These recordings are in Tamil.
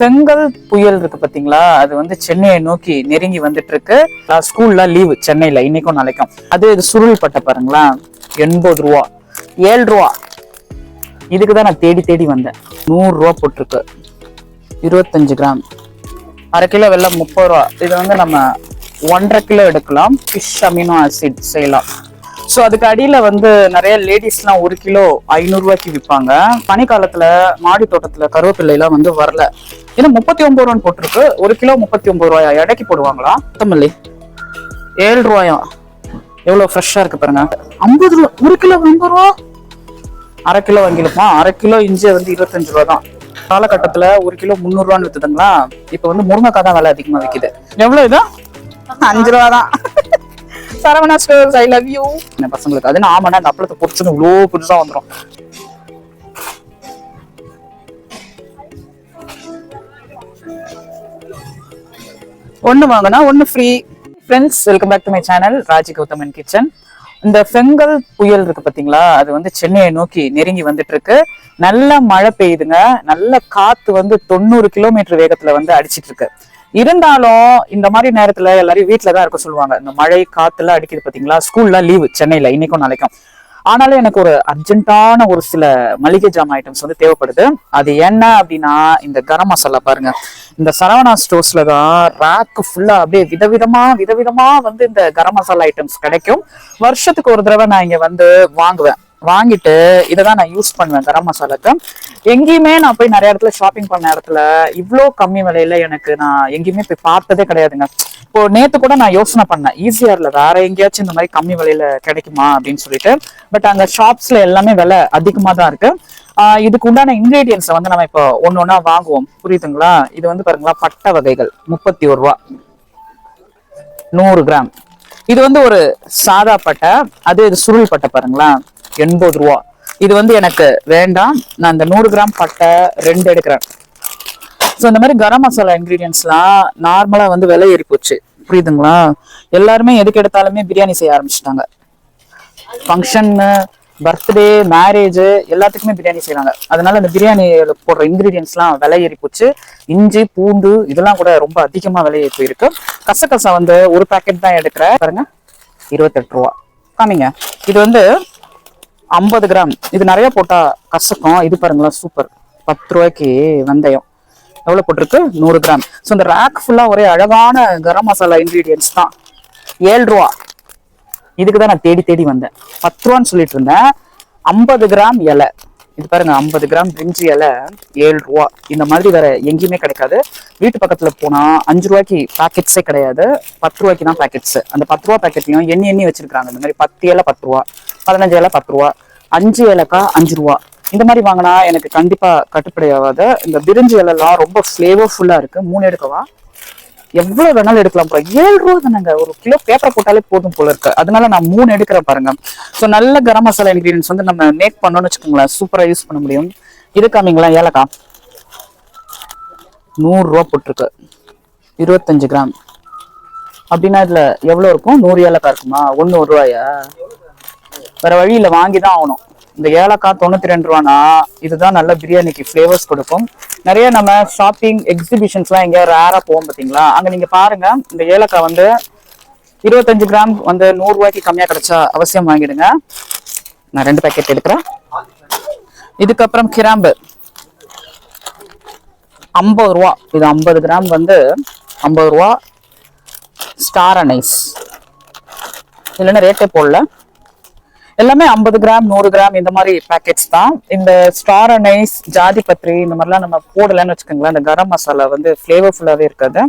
செங்கல் புயல் இருக்கு பாத்தீங்களா? அது வந்து சென்னையை நோக்கி நெருங்கி வந்துட்டு இருக்கு ஸ்கூல்ல லீவு சென்னையில இன்னைக்கும் நாளைக்கும். அது இது சுருள் பட்ட பாருங்களா எண்பது ரூபா. ஏழு ரூபா. இதுக்கு தான் நான் தேடி தேடி வந்தேன். நூறு ரூபா போட்டிருக்கு. இருபத்தஞ்சு கிராம். அரை கிலோ வெள்ளம் முப்பது ரூபா. இது வந்து நம்ம ஒன்றரை கிலோ எடுக்கலாம். ஃபிஷ் அமினோ ஆசிட் செய்யலாம். ஸோ அதுக்கு அடியில் வந்து நிறைய லேடிஸ்லாம் ஒரு கிலோ ஐநூறுரூவாய்க்கு விற்பாங்க. பனிக்காலத்தில் மாடி தோட்டத்தில் கருவேப்பிலை வந்து வரல. ஏன்னா முப்பத்தி ஒன்பது ரூபான்னு போட்டிருக்கு. ஒரு கிலோ முப்பத்தி ஒன்பது ரூபாயா? எடைக்கு போடுவாங்களா? கொத்தமல்லி. ஏழு ரூபாயா? எவ்வளவு ஃப்ரெஷ்ஷா இருக்கு பாருங்க. ஐம்பது ரூபா ஒரு கிலோ ஐம்பது ரூபா? அரை கிலோ வாங்கிருப்போம் அரை கிலோ இஞ்சி வந்து இருபத்தஞ்சு ரூபா தான். காலகட்டத்துல ஒரு கிலோ முந்நூறு ரூபான்னு வித்துதுங்களா? இப்ப வந்து முருங்கைக்காய் தான் விலை அதிகமா விக்குது. எவ்வளவு இது? அஞ்சு ரூபா தான். Saravana stores I love you என்ன பசங்களுக்கு? அது நான் ஆமாண்ணா அந்த அப்பளத்தை பொரிச்சுன்னு இவ்வளோ புதுசா வந்துடும் ஒன்று வாங்கினா ஒன்று free friends welcome back to my channel Raji Gauthaman kitchen இந்த செங்கல் புயல் இருக்கு பாத்தீங்களா? அது வந்து சென்னையை நோக்கி நெருங்கி வந்துட்டு இருக்கு நல்ல மழை பெய்யுதுங்க. நல்ல காத்து வந்து தொண்ணூறு கிலோமீட்டர் வேகத்துல வந்து அடிச்சிட்டு இருக்கு இருந்தாலும் இந்த மாதிரி நேரத்துல எல்லாரையும் வீட்டுல தான் இருக்க சொல்லுவாங்க. இந்த மழை காத்துல அடிக்குது பாத்தீங்களா? ஸ்கூல்ல லீவு சென்னையில இன்னைக்கும் நாளைக்கும். ஆனாலும் எனக்கு ஒரு அர்ஜென்ட்டான ஒரு சில மளிகை ஜாமான் ஐட்டம்ஸ் வந்து தேவைப்படுது. அது என்ன அப்படின்னா இந்த கரம் மசாலா பாருங்க. இந்த சரவணா ஸ்டோர்ஸ்ல தான் ரேக்கு ஃபுல்லா அப்படியே விதவிதமா விதவிதமா வந்து இந்த கரம் மசாலா ஐட்டம்ஸ் கிடைக்கும். வருஷத்துக்கு ஒரு தடவை நான் இங்க வந்து வாங்குவேன். வாங்கிட்டு இதை தான் நான் யூஸ் பண்ணுவேன் கரம் மசாலாக்கு. எங்கேயுமே நான் போய் நிறைய இடத்துல ஷாப்பிங் பண்ண இடத்துல இவ்வளோ கம்மி விலையில எனக்கு நான் எங்கேயுமே போய் பார்த்ததே கிடையாதுங்க. இப்போ நேத்து கூட நான் யோசனை பண்ணேன். ஈஸியார்ல வேற எங்கேயாச்சும் இந்த மாதிரி கம்மி விலையில கிடைக்குமா அப்படின்னு சொல்லிட்டு. பட் அங்க ஷாப்ஸ்ல எல்லாமே விலை அதிகமா தான் இருக்கு. இதுக்கு உண்டான இன்கிரீடியன்ஸை வந்து நம்ம இப்போ ஒன்னு ஒன்னா வாங்குவோம். புரியுதுங்களா? இது வந்து பாருங்களா பட்டை வகைகள். முப்பத்தி ஒரு ரூபா. நூறு கிராம். இது வந்து ஒரு சாதா பட்டை அது இது சுருள் பட்டை பாருங்களா எண்பது ரூபா. இது வந்து எனக்கு வேண்டாம். நான் இந்த நூறு கிராம் பட்டை ரெண்டு எடுக்கிறேன். ஸோ இந்த மாதிரி கரம் மசாலா இன்க்ரீடியன்ஸ்லாம் நார்மலாக வந்து விலை ஏறி போச்சு. புரியுதுங்களா? எல்லாருமே எதுக்கு எடுத்தாலுமே பிரியாணி செய்ய ஆரம்பிச்சிட்டாங்க. ஃபங்க்ஷன்னு பர்த்டே மேரேஜ் எல்லாத்துக்குமே பிரியாணி செய்யறாங்க அதனால அந்த பிரியாணியில் போடுற இன்கிரீடியன்ஸ்லாம் விலை ஏறி போச்சு. இஞ்சி பூண்டு இதெல்லாம் கூட ரொம்ப அதிகமாக விலை ஏறி போயிருக்கு. கசகசா வந்து ஒரு பேக்கெட் தான் எடுக்கிறேன். பாருங்க. இருபத்தெட்டு ரூபா. காமிங்க. இது வந்து ஐம்பது கிராம். இது நிறைய போட்டா கசக்கும். இது பாருங்களேன் சூப்பர் பத்து ரூபாய்க்கு வெந்தயம். எவ்வளோ போட்டிருக்கு? நூறு கிராம். ஸோ இந்த ரேக் ஃபுல்லாக ஒரே அழகான கரம் மசாலா இன்க்ரீடியன்ஸ் தான். ஏழு ரூபா. இதுக்கு தான் நான் தேடி தேடி வந்தேன். பத்து ரூபான்னு சொல்லிட்டு இருந்தேன். ஐம்பது கிராம் இலை. இது பாருங்க ஐம்பது கிராம் பிரிஞ்சி இலை ஏழு ரூபா. இந்த மாதிரி வேற எங்கேயுமே கிடைக்காது. வீட்டு பக்கத்துல போனா அஞ்சு ரூபாய்க்கு பாக்கெட்ஸே கிடையாது. பத்து ரூபாய்க்கு தான் பாக்கெட்ஸ் அந்த பத்து ரூபா பாக்கெட்லையும் எண்ணி எண்ணி வச்சிருக்காங்க இந்த மாதிரி பத்து இலை பத்து ரூபா பதினஞ்சு இலை பத்து ரூபா அஞ்சு இலக்கா அஞ்சு ரூபா. இந்த மாதிரி வாங்கினா எனக்கு கண்டிப்பா கட்டுப்படி ஆகாது. இந்த பிரிஞ்சி இலைலாம் ரொம்ப ஃபிளேவர்ஃபுல்லா இருக்கு. மூணு எடுக்கவா? எவ்வளவு வேணாலும் எடுக்கலாம் போல. ஏழு ரூபா தானேங்க. ஒரு கிலோ பேப்பர் போட்டாலே போதும் போல இருக்கு. அதனால நான் மூணு எடுக்கிறேன் பாருங்க. ஸோ நல்ல கரம் மசாலா இன்கிரீடியன்ஸ் வந்து நம்ம மேக் பண்ணோம்னு வச்சுக்கோங்களேன். சூப்பரா யூஸ் பண்ண முடியும். இது காமிங்களா? ஏலக்காய். நூறு ரூபா போட்டிருக்கு. இருபத்தஞ்சு கிராம். அப்படின்னா இதுல எவ்வளவு இருக்கும்? நூறு ஏலக்காய் இருக்குமா? ஒண்ணு ஒரு ரூபாயா? வேற வழியில வாங்கி தான் ஆகணும். இந்த ஏலக்காய் தொண்ணூத்தி ரெண்டு ரூபானா? இதுதான் நல்ல பிரியாணிக்கு ஃப்ளேவர்ஸ் கொடுக்கும். நிறைய நம்ம ஷாப்பிங் எக்ஸிபிஷன்ஸ்லாம் எங்கேயா ரேராக போவோம் பார்த்தீங்களா? அங்கே நீங்கள் பாருங்க இந்த ஏலக்காய் வந்து இருபத்தஞ்சு கிராம் வந்து நூறுரூவாய்க்கு கம்மியாக கிடைச்சா அவசியம் வாங்கிடுங்க. நான் ரெண்டு பேக்கெட் எடுக்கிறேன். இதுக்கப்புறம் கிராம்பு. ஐம்பது ரூபா. இது ஐம்பது கிராம் வந்து ஐம்பது ரூபா. ஸ்டார் அனைஸ் இல்லைன்னா ரேட்டே போடல. எல்லாமே ஐம்பது கிராம் நூறு கிராம் இந்த மாதிரி பேக்கெட்ஸ் தான். இந்த ஸ்டார் அனைஸ் ஜாதி பத்திரி இந்த மாதிரிலாம் நம்ம போடலன்னு வச்சுக்கோங்களேன். இந்த கரம் மசாலா வந்து ஃப்ளேவர்ஃபுல்லாகவே இருக்காது.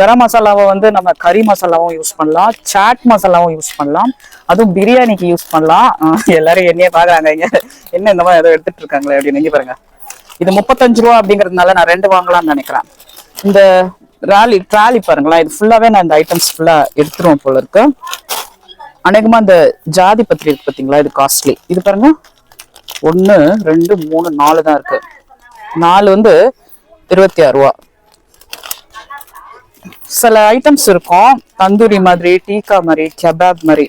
கரம் மசாலாவை வந்து நம்ம கறி மசாலாவும் யூஸ் பண்ணலாம். சாட் மசாலாவும் யூஸ் பண்ணலாம். அதுவும் பிரியாணிக்கு யூஸ் பண்ணலாம். எல்லாரும் என்னையே பார்க்குறாங்க. இங்கே என்ன இந்த மாதிரி ஏதோ எடுத்துட்டு இருக்காங்களே அப்படின்னு இங்க பாருங்க. இது முப்பத்தஞ்சு ரூபா அப்படிங்கிறதுனால நான் ரெண்டு வாங்கலாம்னு நினைக்கிறேன். இந்த ராலி ட்ராலி பாருங்களேன். இது ஃபுல்லாகவே நான் இந்த ஐட்டம்ஸ் ஃபுல்லாக எடுத்துருவோம் போல இருக்கு. அநேகமா இந்த ஜாதி பத்திரி இருக்கு பாத்தீங்களா? இது காஸ்ட்லி இது பாருங்க. ஒன்னு ரெண்டு மூணு நாலு தான் இருக்கு. நாலு வந்து இருபத்தி ஆறு ரூபா. சில ஐட்டம்ஸ் இருக்கும். தந்தூரி மாதிரி டீக்கா மாதிரி கெபாப் மாதிரி.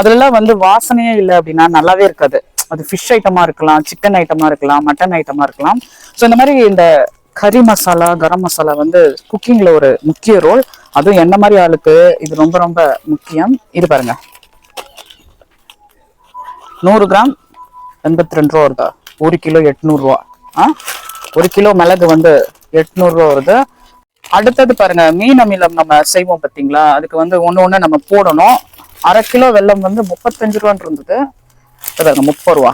அதுலலாம் வந்து வாசனையே இல்லை அப்படின்னா நல்லாவே இருக்காது. அது ஃபிஷ் ஐட்டமா இருக்கலாம் சிக்கன் ஐட்டமா இருக்கலாம் மட்டன் ஐட்டமா இருக்கலாம். ஸோ இந்த மாதிரி இந்த கறி மசாலா கரம் மசாலா வந்து குக்கிங்ல ஒரு முக்கிய ரோல் அதுவும் என்ன மாதிரி ஆளுக்கு? இது ரொம்ப ரொம்ப முக்கியம். இது பாருங்க. நூறு கிராம் எண்பத்தி ரெண்டு ரூபா வருதா? ஒரு கிலோ எட்நூறுரூவா ஆ? ஒரு கிலோ மிளகு வந்து எட்நூறுரூவா வருது. அடுத்தது பாருங்க மீன் அமிலம் நம்ம செய்வோம் பார்த்தீங்களா அதுக்கு வந்து ஒன்று ஒன்று நம்ம போடணும். அரை கிலோ வெல்லம் வந்து முப்பத்தஞ்சு ரூபான்னு இருந்தது. பாருங்க முப்பது ரூபா.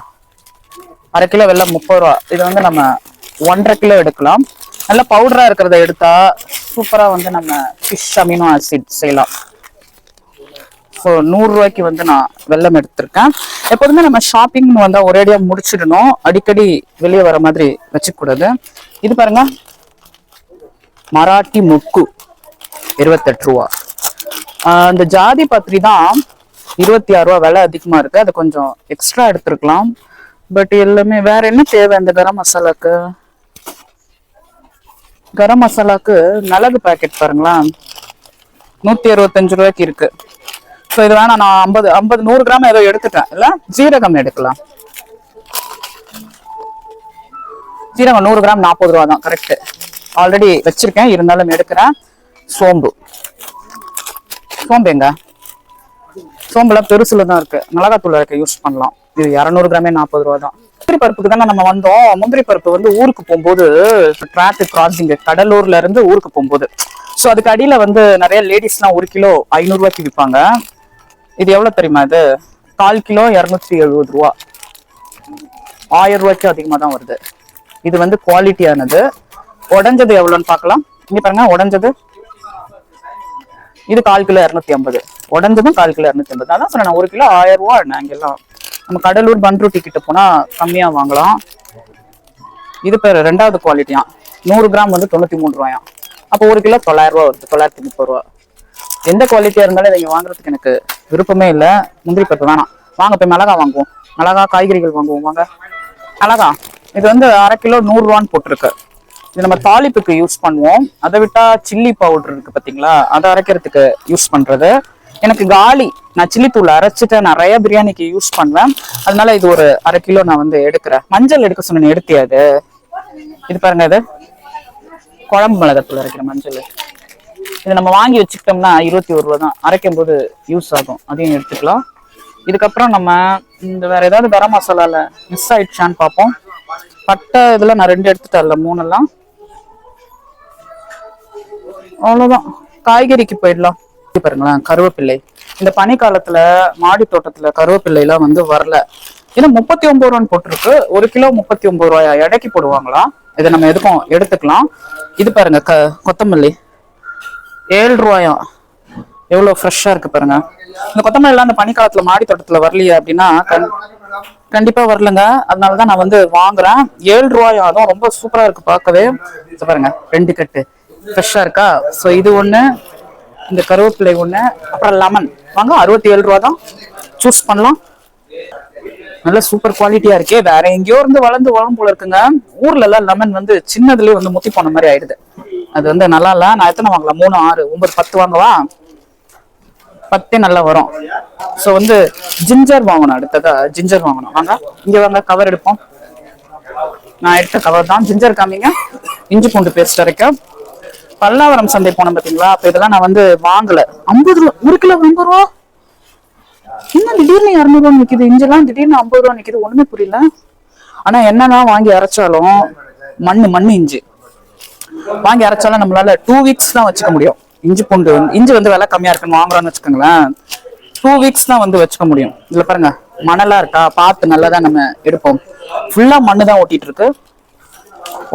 அரை கிலோ வெல்லம் முப்பது ரூபா. இது வந்து நம்ம ஒன்றரை கிலோ எடுக்கலாம். நல்ல பவுடரா இருக்கிறத எடுத்தா சூப்பரா வந்து நம்ம ஃபிஷ் அமினோ ஆசிட் செய்யலாம். ஸோ வந்து நான் வெள்ளம் எடுத்திருக்கேன். எப்போதுமே நம்ம ஷாப்பிங் வந்தால் ஒரேடியா முடிச்சிடணும். அடிக்கடி வெளியே வர மாதிரி வச்சுக்கூடாது. இது பாருங்க. மராட்டி முக்கு இருபத்தெட்டு ரூபா. அந்த இந்த ஜாதி பத்திரி தான் இருபத்தி ஆறு ரூபா விலை அதிகமாக இருக்கு. அதை கொஞ்சம் எக்ஸ்ட்ரா எடுத்துருக்கலாம். பட் எல்லாமே வேற என்ன தேவை இந்த கரம் மசாலாக்கு? கரம் மசாலாக்கு மிளகு பாக்கெட் பாருங்களா நூத்தி அறுபத்தஞ்சு ரூபாய்க்கு இருக்கு. ஸோ இது வேணா நான் ஐம்பது ஐம்பது நூறு கிராம் ஏதோ எடுத்துட்டேன். இல்லை ஜீரகம் எடுக்கலாம். ஜீரகம் நூறு கிராம் நாற்பது ரூபா தான் கரெக்டு ஆல்ரெடி வச்சிருக்கேன் இருந்தாலும் எடுக்கிறேன். சோம்பு. சோம்பு எங்க? சோம்புல பெருசுல தான் இருக்கு. மிளகாத்தூள் இருக்க யூஸ் பண்ணலாம். இது இரநூறு கிராமே நாற்பது ரூபா தான். முந்திரி பருப்புக்கு தானே நம்ம வந்தோம். முந்திரி பருப்பு வந்து ஊருக்கு போகும்போது டிராஃபிக் கிராசிங் கடலூர்ல இருந்து ஊருக்கு போகும்போது. ஸோ அதுக்கு அடியில் வந்து நிறைய லேடிஸ்லாம் ஒரு கிலோ ஐநூறுரூவாய்க்கு விற்பாங்க. இது எவ்வளோ தெரியுமா இது? கால் கிலோ இரநூத்தி எழுபது ரூபா. ஆயிரம் ரூபாய்க்கு அதிகமாக தான் வருது. இது வந்து குவாலிட்டியானது உடஞ்சது எவ்வளோன்னு பார்க்கலாம். இங்கே பாருங்க உடஞ்சது. இது கால் கிலோ இரநூத்தி ஐம்பது. உடஞ்சதும் கால் கிலோ இரநூத்தி ஐம்பது. அதான் சொன்னேன் ஒரு கிலோ ஆயிரம் ரூபா நாங்கெல்லாம் நம்ம கடலூர் பன்ருட்டி கிட்ட போனால் கம்மியாக வாங்கலாம். இது பேர் ரெண்டாவது குவாலிட்டியா நூறு கிராம் வந்து தொண்ணூற்றி மூணு ரூபாயாம். அப்போ ஒரு கிலோ தொள்ளாயிரம் ரூபா வருது தொள்ளாயிரத்தி முப்பது ரூபா. எந்த குவாலிட்டியா இருந்தாலும் இதை வாங்குறதுக்கு எனக்கு விருப்பமே இல்லை. முந்திரி பருப்பு வேணாம். வாங்க போய் மிளகா வாங்குவோம். மிளகா காய்கறிகள் வாங்குவோம். வாங்க. மிளகா. இது வந்து அரை கிலோ நூறுரூவான்னு போட்டிருக்கு. இது நம்ம தாளிப்புக்கு யூஸ் பண்ணுவோம். அதை விட்டா சில்லி பவுடர் இருக்கு பாத்தீங்களா? அதை அரைக்கிறதுக்கு யூஸ் பண்றது. எனக்கு காலி. நான் சில்லி தூள் அரைச்சிட்டு நிறைய பிரியாணிக்கு யூஸ் பண்ணுவேன். அதனால இது ஒரு அரை கிலோ நான் வந்து எடுக்கிறேன். மஞ்சள் எடுக்க சொன்ன எடுத்தியா அது இது பாருங்க இது. குழம்பு மிளகாத்தூள் அரைக்கிற மஞ்சள். இதை நம்ம வாங்கி வச்சுக்கிட்டோம்னா இருபத்தி ஒரு ரூபா தான். அரைக்கும் போது யூஸ் ஆகும். அதையும் எடுத்துக்கலாம். இதுக்கப்புறம் நம்ம இந்த வேற ஏதாவது கரம் மசாலால மிஸ் ஆயிடுச்சான்னு பார்ப்போம். பட்டை இதெல்லாம் நான் ரெண்டு எடுத்துட்டேன்ல மூணெல்லாம். அவ்வளோதான் காய்கறிக்கு போயிடலாம். பாருங்களேன் கருவேப்பிள்ளை இந்த பனிக்காலத்துல மாடி தோட்டத்துல கருவேப்பிள்ளை எல்லாம் வந்து வரல. ஏன்னா முப்பத்தி ஒன்பது ரூபான்னு போட்டிருக்கு. ஒரு கிலோ முப்பத்தி ஒன்பது ரூபாயா? இடைக்கு போடுவாங்களா? இதை நம்ம எதுக்கும் எடுத்துக்கலாம். இது பாருங்க க கொத்தமல்லி. ஏழு ரூபாயும். எவ்வளோ ஃப்ரெஷ்ஷாக இருக்குது பாருங்க. இந்த கொத்தமல்லி அந்த இந்த மாடி தோட்டத்தில் வரலையே அப்படின்னா கண்- வரலங்க வரலங்க. அதனாலதான் நான் வந்து வாங்குறேன். ஏழு ரூபாயும் அதுவும் ரொம்ப சூப்பராக இருக்குது பார்க்கவே. பாருங்க ரெண்டு கட்டு. ஃப்ரெஷ்ஷாக இருக்கா? ஸோ இது ஒன்று இந்த கருவேப்பிலை ஒன்று அப்புறம் லெமன் வாங்க அறுபத்தி ஏழு ரூபா தான் சூஸ் பண்ணலாம். நல்ல சூப்பர் குவாலிட்டியா இருக்கே. வேற எங்கேயோ இருந்து வளர்ந்து வளரும் போல இருக்குங்க. ஊர்ல எல்லாம் லெமன் வந்து சின்னதுலயே வந்து முத்தி போன மாதிரி ஆயிடுது. அது வந்து நல்லா இல்லை. நான் எத்தனை வாங்கலாம்? மூணு ஆறு. ஒன்பது பத்து வாங்கவா? பத்தே நல்லா வரும். ஸோ வந்து ஜிஞ்சர் வாங்கணும் அடுத்ததா. ஜிஞ்சர் வாங்கணும். வாங்க. இங்கே வாங்க. கவர் எடுப்போம். நான் எடுத்த கவர் தான். ஜிஞ்சர் காமிங்க. இஞ்சி பூண்டு பேஸ்ட் வரைக்கும் பல்லாவரம் சந்தை போனேன் பார்த்தீங்களா அப்போ இதெல்லாம் நான் வந்து வாங்கலை. ஐம்பது ரூபா. ஒரு கிலோ ஐம்பது ரூபா? என்ன திடீர்னு இரநூறுவா நிற்கிது இஞ்செல்லாம் திடீர்னு ஐம்பது ரூபா நிற்கிது ஒன்றுமே புரியல. ஆனால் என்னதான் வாங்கி அரைச்சாலும் மண்ணு மண்ணு இஞ்சி. வாங்கி அரைச்சாலும் நம்மளால டூ வீக்ஸ் தான் வச்சுக்க முடியும். இஞ்சி பூண்டு வந்து- இஞ்சி வந்து விலை கம்மியா இருக்குன்னு வாங்குறோம்னு வச்சுக்கோங்களேன். டூ வீக்ஸ் தான் வந்து வச்சுக்க முடியும். இதுல பாருங்க மணலா இருக்கா? பார்த்து நல்லா தான் நம்ம எடுப்போம். ஃபுல்லா மண்ணு தான் ஓட்டிட்டு இருக்கு.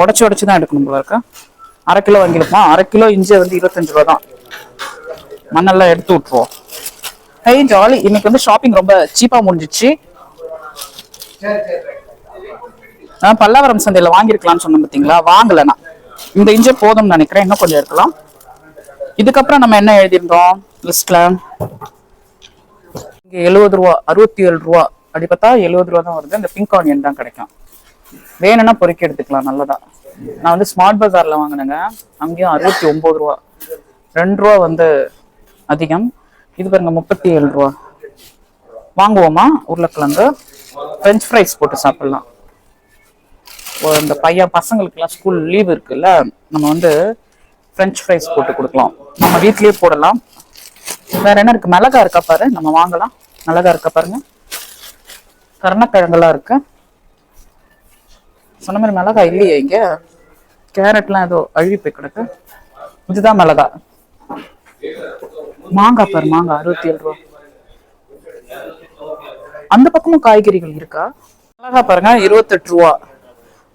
உடச்சு உடச்சு தான் எடுக்கணும் போல இருக்கா. அரை கிலோ வாங்கியிருப்போம் அரை கிலோ இஞ்சி வந்து இருபத்தஞ்சு ரூபா தான். மண்ணெல்லாம் எடுத்து விட்டுருவோம். ஹை ஜாலி இன்னைக்கு வந்து ஷாப்பிங் ரொம்ப சீப்பா முடிஞ்சிச்சு. பல்லாவரம் சந்தையில வாங்கிருக்கலாம்னு சொன்னேன் பாத்தீங்களா? வாங்கல நான் இந்த இஞ்சி போதும்னு நினைக்கிறேன். இன்னும் கொஞ்சம் எடுக்கலாம். இதுக்கப்புறம் நம்ம என்ன எழுதியிருந்தோம்? லிஸ்ட்ல இங்கே எழுபது ரூபா அறுபத்தி ஏழு ரூபா. அப்படி பார்த்தா எழுபது ரூபா தான் வருது. இந்த பிங்க் ஆனியன் தான் கிடைக்கும். வேணும்னா பொறுக்கி எடுத்துக்கலாம் நல்லதா. நான் வந்து ஸ்மார்ட் பஜார்ல வாங்கினேங்க. அங்கேயும் அறுபத்தி ஒன்பது ரூபா. ரெண்டு ரூபா வந்து அதிகம். இது பாருங்க முப்பத்தி ஏழு ரூபா. வாங்குவோமா? உருளைக்கிழங்கு. ஃப்ரெஞ்ச் ஃப்ரைஸ் போட்டு சாப்பிடலாம். இந்த பையன் பசங்களுக்குலாம் ஸ்கூல் லீவ் இருக்குல்ல நம்ம வந்து ஃப்ரெஞ்ச் ஃப்ரைஸ் போட்டு கொடுக்கலாம். நம்ம வீட்லேயே போடலாம். வேற என்ன இருக்கு? மிளகா இருக்கா பாரு. நம்ம வாங்கலாம். மிளகா இருக்கா பாருங்க. கருணக்கிழங்கெல்லாம் இருக்கு. சொன்ன மாதிரி மிளகா இல்லையே இங்க. கேரட்லாம் ஏதோ அழுகி போய் கிடக்கு. இதுதான் மிளகா மாங்காய் பாரு மாங்காய். அறுபத்தி ஏழு ரூபா. அந்த பக்கமும் காய்கறிகள் இருக்கா? மிளகா பாருங்க இருபத்தெட்டு ரூபா.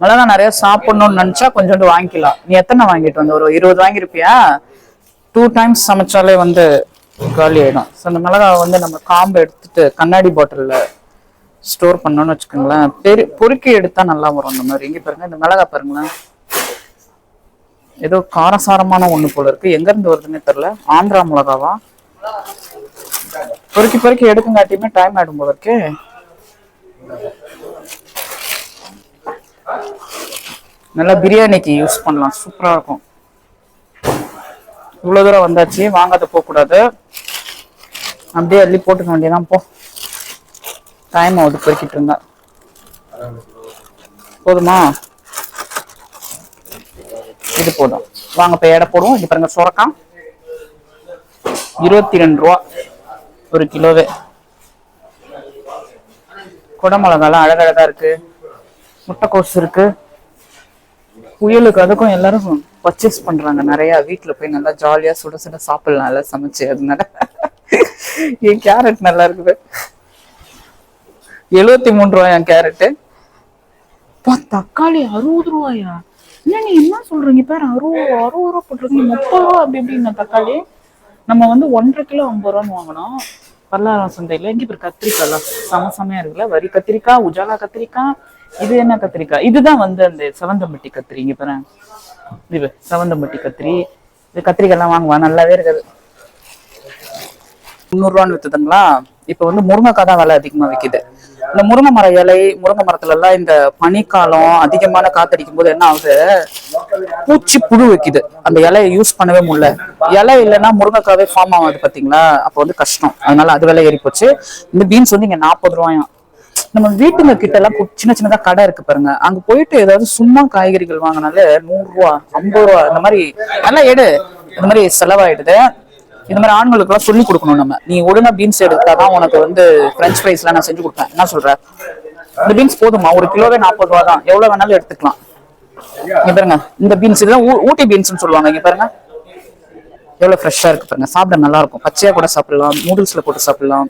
மிளகா நிறைய சாப்பிடணும்னு நினைச்சா கொஞ்சோண்டு வாங்கிக்கலாம். நீ எத்தனை வாங்கிட்டு வந்த? ஒரு இருபது வாங்கியிருப்பியா? டூ டைம்ஸ் சமைச்சாலே வந்து காலி ஆயிடும். ஸோ அந்த மிளகா வந்து நம்ம காம்பு எடுத்துட்டு கண்ணாடி பாட்டிலில் ஸ்டோர் பண்ணோம்னு வச்சுக்கோங்களேன். பெரு பொறுக்கி எடுத்தால் நல்லா வரும் அந்த மாதிரி. இங்கே பாருங்க இந்த மிளகா பாருங்களேன். ஏதோ காரசாரமான ஒன்று போல இருக்கு. எங்கேருந்து வருதுன்னே தெரியல. ஆந்திரா மிளகாவா? பொறுக்கி பொறுக்கி எடுக்குங்காட்டியுமே டைம் ஆகிடும் போல இருக்கே. நல்லா பிரியாணிக்கு யூஸ் பண்ணலாம். சூப்பராக இருக்கும். இவ்வளோ தூரம் வந்தாச்சு. வாங்காத போகக்கூடாது. அப்படியே அள்ளி போட்டுக்க வேண்டியதான் போ. டைம் ஆகுது பொறுக்கிட்டு இருந்தா. போதுமா? இது போதும். வாங்க இப்போ எடை போடுவோம். இது பாருங்க சுரக்கா. இருபத்தி ரெண்டு ரூபா. ஒரு கிலோவே. குடமிளகாலாம் அழகழகா இருக்கு. முட்டைக்கோஸ் இருக்கு. புயலுக்கு அதுக்கும் எல்லாரும் பர்ச்சேஸ் பண்றாங்க. நிறைய வீட்டுல போய் நல்லா ஜாலியா சுட சுட சாப்பிடலாம் நல்லா சமைச்சு அதனால. என் கேரட் நல்லா இருக்குது. எழுபத்தி மூணு ரூபாயா கேரட்டு பா தக்காளி அறுபது ரூபாயா? என்ன நீ என்ன சொல்றீங்க பேர் அறுபது அறுபது ரூபா போட்டிருக்கீங்க முப்பது ரூபா அப்படி எப்படின்னா தக்காளி? நம்ம வந்து ஒன்றரை கிலோ ஐம்பது ரூபான்னு வாங்கினோம். பல்லாரம் சந்தையில. இங்க பேர் கத்திரிக்காய்லாம் சம சமையா இருக்குல்ல. வரி கத்திரிக்காய் உஜாலா கத்திரிக்காய் இது என்ன கத்திரிக்காய் இதுதான் வந்து அந்த செவந்தம்பட்டி கத்திரி இங்க பாரு இது சவந்தம்பட்டி கத்திரி. இது கத்திரிக்காய்லாம் வாங்குவா நல்லாவே இருக்குது. முந்நூறுரூவான்னு வித்துதுங்களா? இப்போ வந்து முருங்கைக்காய் தான் விலை அதிகமா விக்குது. இந்த முருங்கை மர இலை முருங்கை மரத்துல எல்லாம் இந்த பனிக்காலம் அதிகமான காத்தடிக்கும் போது என்ன ஆகுது? பூச்சி புழு வைக்குது. அந்த இலையை யூஸ் பண்ணவே முடியல. இலை இல்லைன்னா முருங்கைக்காவே ஃபார்ம் ஆகாது பாத்தீங்களா? அப்போ வந்து கஷ்டம். அதனால அது விலை ஏறி போச்சு இந்த பீன்ஸ் வந்து இங்க நாற்பது ரூபாயும். நம்ம வீட்டுங்க கிட்ட எல்லாம் சின்ன சின்னதா கடை இருக்கு பாருங்க. அங்க போயிட்டு ஏதாவது சும்மா காய்கறிகள் வாங்கினாலே நூறு ரூபா ஐம்பது ரூபா இந்த மாதிரி நல்லா எடு. இந்த மாதிரி செலவாயிடுது. இந்த மாதிரி ஆண்களுக்கு எல்லாம் சொல்லி கொடுக்கணும் நம்ம. நீ ஒழுங்கா பீன்ஸ் எடுத்தாதான் உனக்கு வந்து பிரெஞ்ச் ஃப்ரைஸ் எல்லாம் நான் செஞ்சு கொடுப்பேன். என்ன சொல்ற? இந்த பீன்ஸ் போதுமா? ஒரு கிலோவே நாற்பது ரூபா தான். எவ்வளவு வேணாலும் எடுத்துக்கலாம். இங்க பாருங்க. இந்த பீன்ஸ் இதெல்லாம் ஊ- ஊட்டி பீன்ஸ்னு சொல்லுவாங்க. இங்க பாருங்க. எவ்வளவு ஃப்ரெஷ்ஷா இருக்கு பாருங்க. சாப்பிட நல்லா இருக்கும். பச்சையா கூட சாப்பிடலாம். நூடுல்ஸ்ல போட்டு சாப்பிடலாம்.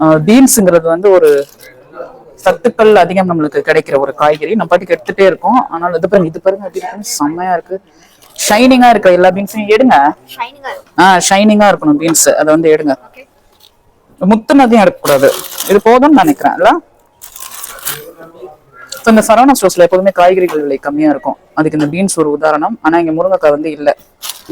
பீன்ஸுங்கிறது வந்து ஒரு சத்துக்கள் அதிகம் நம்மளுக்கு கிடைக்கிற ஒரு காய்கறி. நம்ம பாட்டுக்கு எடுத்துட்டே இருக்கோம். ஆனால் இது பாருங்க இது பாருங்க எப்படி இருக்கு செம்மையா இருக்கு. ஷைனிங்கா இருக்க எல்லா பீன்ஸையும் எடுங்க. இருக்கும் ஆஹ் ஷைனிங்கா இருக்கணும் பீன்ஸ் அதை வந்து எடுங்க. முத்துனதையும் எடுக்கக்கூடாது. இது போதும்னு நினைக்கிறேன். இல்ல? இப்போ இந்த சரவணா ஸ்டோர்ஸ்ல எப்போதுமே காய்கறிகள் விலை கம்மியா இருக்கும். அதுக்கு இந்த பீன்ஸ் ஒரு உதாரணம். ஆனா இங்க முருங்கைக்காய் வந்து இல்ல.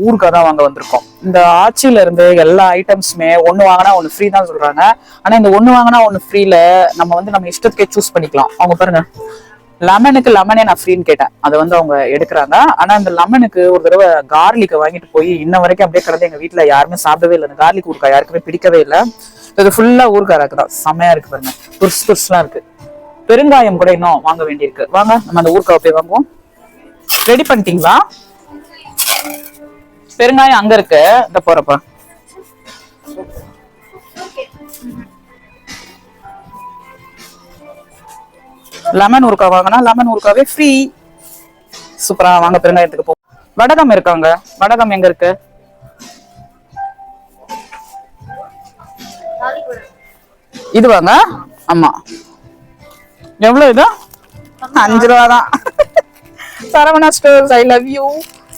ஊருக்காக தான் வாங்க வந்திருக்கோம். இந்த ஆட்சியில இருந்து எல்லா ஐட்டம்ஸுமே ஒன்னு வாங்கினா ஒன்று ஃப்ரீ தான் சொல்றாங்க. ஆனா இந்த ஒன்று வாங்கினா ஒன்று ஃப்ரீல நம்ம வந்து நம்ம இஷ்டத்துக்கே சூஸ் பண்ணிக்கலாம். அவங்க பாருங்க. லெமனுக்கு லெமனே நான் ஃப்ரீன்னு கேட்டேன். அதை வந்து அவங்க எடுக்கிறாங்க. ஆனா இந்த லெமனுக்கு ஒரு தடவை கார்லிக்கை வாங்கிட்டு போய் இன்ன வரைக்கும் அப்படியே கிடந்து எங்க வீட்ல யாருமே சாப்பிடவே இல்லை. இந்த கார்லிக் ஊருக்கா யாருக்குமே பிடிக்கவே இல்லை. இது ஃபுல்லா ஊருக்காராக்கு தான். செம்மையா இருக்கு பாருங்க. துர்ஸ் துர்ஸ்லாம் இருக்கு. பெருங்காயம் கூட இன்னும் வாங்க வேண்டியிருக்கு. வாங்க நம்ம அந்த ஊறுகாய் போய் வாங்குவோம். ரெடி பண்ணிட்டீங்களா? பெருங்காயம் அங்க இருக்கு. இந்த போறப்ப. லெமன் ஊருக்கா வாங்கினா லெமன் ஊருக்காவே ஃப்ரீ சூப்பரா வாங்க பெருங்காயத்துக்கு போ. வடகம் இருக்காங்க வடகம் எங்க இருக்கு? இது வாங்க. ஆமா. எவ்வளவு இது அஞ்சு ரூபா தான். Saravana stores I love you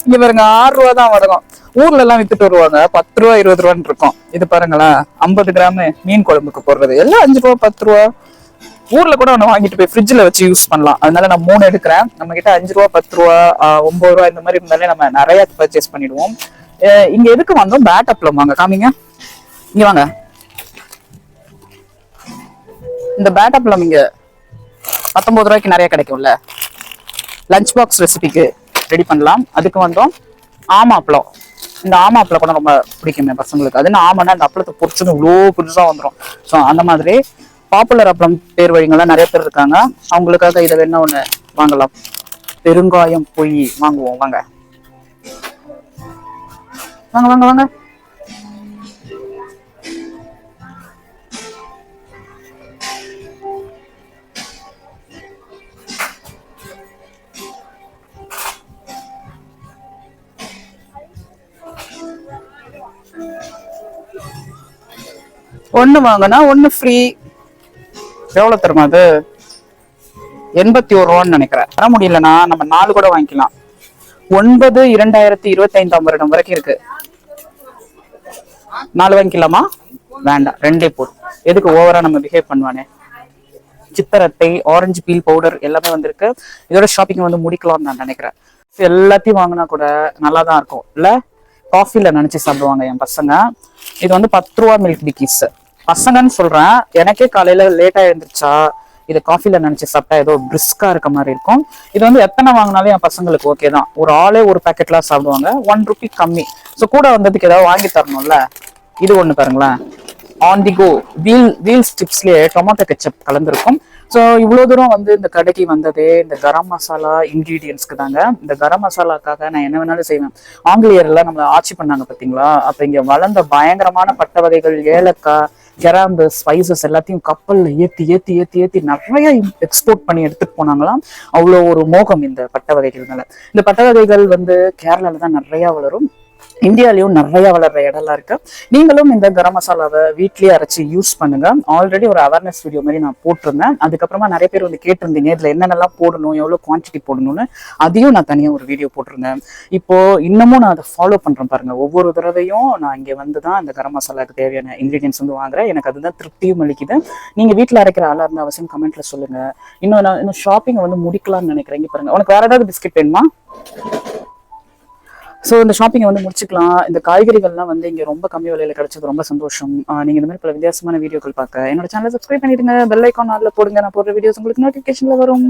இங்க பாருங்க ஆறு ரூபா தான் வடகம் ஊர்ல எல்லாம் வித்துட்டு வருவாங்க. பத்து ரூபா இருபது ரூபான்னு இருக்கும். இது பாருங்களேன் ஐம்பது கிராம் மீன் குழம்புக்கு போடுறது. எல்லாம் அஞ்சு ரூபா பத்து ரூபா. ஊர்ல கூட ஒண்ணு வாங்கிட்டு போய் ஃப்ரிட்ஜ்ல வச்சு யூஸ் பண்ணலாம். அதனால நான் மூணு எடுக்கிறேன். நம்ம கிட்ட அஞ்சு ரூபா பத்து ரூபா ஒன்பது ரூபா இந்த மாதிரி இருந்தாலே நம்ம நிறைய பர்ச்சேஸ் பண்ணிடுவோம். இங்க எதுக்கு வாங்க பேட் அப்ளம் வாங்க. காமிங்க. இங்க வாங்க. இந்த பேட் அப்ளம் இங்க. பத்தொம்பது ரூபாய்க்கு நிறைய கிடைக்கும்ல. லஞ்ச் பாக்ஸ் ரெசிபிக்கு ரெடி பண்ணலாம். அதுக்கு வந்தோம். ஆமா அப்பளம் இந்த ஆமா அப்பளம் கூட ரொம்ப பிடிக்குமே பசங்களுக்கு. அது என்ன ஆமான்னா இந்த அப்பளத்தை பொரிச்சது இவ்வளோ புதுசாக வந்துடும் ஸோ அந்த மாதிரி பாப்புலர் அப்பளம் பேர் வழிங்கெல்லாம் நிறைய பேர் இருக்காங்க. அவங்களுக்காக இதை வேணா ஒன்று வாங்கலாம். பெருங்காயம் பொய் வாங்குவோம். வாங்க. வாங்க வாங்க வாங்க. ஒன்று வாங்கினா ஒன்று ஃப்ரீ எவ்வளோ தருமா அது எண்பத்தி ஒரு ரூபான்னு நினைக்கிறேன். தர முடியலன்னா நம்ம நாலு கூட வாங்கிக்கலாம். ஒன்பது இரண்டாயிரத்தி இருபத்தி ஐந்தாம் வருடம் வரைக்கும் இருக்கு. நாலு வாங்கிக்கலாமா? வேண்டாம். ரெண்டே போதும். எதுக்கு ஓவரா நம்ம பிஹேவ் பண்ணுவானே? சித்தரத்தை ஆரஞ்சு பீல் பவுடர் எல்லாமே வந்திருக்கு. இதோட ஷாப்பிங் வந்து முடிக்கலாம்னு நான் நினைக்கிறேன். எல்லாத்தையும் வாங்கினா கூட நல்லா தான் இருக்கும். இல்ல? காஃபில நினைச்சு சாப்பிடுவாங்க என் பசங்க. இது வந்து பத்து ரூபா மில்க் பிக்கிஸ் பசங்கன்னு சொல்றேன். எனக்கே காலையில லேட்டா எழுந்திருச்சா இது காஃபில நினைச்சு சாப்பிட்டா ஏதோ பிரிஸ்கா இருக்க மாதிரி இருக்கும். இது வந்து எத்தனை வாங்கினாலும் என் பசங்களுக்கு ஓகே தான். ஒரு ஆளே ஒரு பேக்கெட்லாம் சாப்பிடுவாங்க. ஒன் ருபி கம்மி. ஸோ கூட வந்ததுக்கு ஏதாவது வாங்கி தரணும்ல? இது ஒண்ணு பாருங்களேன். On the go wheel wheel ஸ்டிப்ஸ்லயே tomato ketchup கலந்துருக்கும். ஸோ இவ்வளோ தூரம் வந்து இந்த கடைக்கு வந்ததே இந்த கரம் மசாலா இன்கிரீடியன்ஸ்க்கு தாங்க. இந்த கரம் மசாலாக்காக நான் என்ன வேணாலும் செய்வேன். ஆங்கிலேயர்லாம் நம்ம நம்மளை ஆட்சி பண்ணாங்க பார்த்தீங்களா அப்போ இங்கே வளர்ந்த பயங்கரமான பட்ட வகைகள் ஏலக்காய் கிராம்பு ஸ்பைசஸ் எல்லாத்தையும் கப்பலில் ஏற்றி ஏற்றி ஏற்றி ஏற்றி நிறைய எக்ஸ்போர்ட் பண்ணி எடுத்துட்டு போனாங்களாம். அவ்வளோ ஒரு மோகம் இந்த பட்ட வகைகள் மேலே. இந்த பட்ட வகைகள் வந்து கேரளாவில் தான் நிறையா வளரும். இந்தியாலையும் நிறைய வளர்ற இடம்லாம் இருக்கு. நீங்களும் இந்த கரம் மசாலாவை வீட்லயே அரைச்சு யூஸ் பண்ணுங்க. ஆல்ரெடி ஒரு அவேர்னஸ் வீடியோ மாதிரி நான் போட்டிருந்தேன். அதுக்கப்புறமா நிறைய பேர் வந்து கேட்டிருந்தீங்க இதுல என்னென்னலாம் போடணும் எவ்வளவு குவான்டிட்டி போடணும்னு. அதையும் நான் தனியா ஒரு வீடியோ போட்டிருந்தேன். இப்போ இன்னமும் நான் அதை ஃபாலோ பண்றேன் பாருங்க. ஒவ்வொரு தடவையும் நான் இங்க வந்து தான் இந்த கரம் மசாலாக்கு தேவையான இன்கிரீடியன்ஸ் வந்து வாங்குறேன். எனக்கு அதுதான் திருப்தியும் அளிக்குது. நீங்க வீட்டில் அரைக்கிற ஆளா இருந்த அவசியம் கமெண்ட்ல சொல்லுங்க. இன்னும் நான் இன்னும் ஷாப்பிங் வந்து முடிக்கலாம்னு நினைக்கிறேன். பாருங்க. உனக்கு வேற ஏதாவது பிஸ்கெட் வேணுமா? ஸோ இந்த ஷாப்பிங்கை வந்து முடிச்சுக்கலாம். இந்த காய்கறிகள்லாம் வந்து இங்கே ரொம்ப கம்மி விலையில கிடைச்சது ரொம்ப சந்தோஷம். ஆஹ் நீங்க இந்த மாதிரி பல வித்தியாசமான வீடியோக்கள் பார்க்க என்னோட சேனலை சப்ஸ்கிரைப் பண்ணிடுங்க. பெல் ஐக்கான் ஆல்ல போடுங்க. நான் போடுற வீடியோஸ் உங்களுக்கு நோட்டிஃபிகேஷனில் வரும்.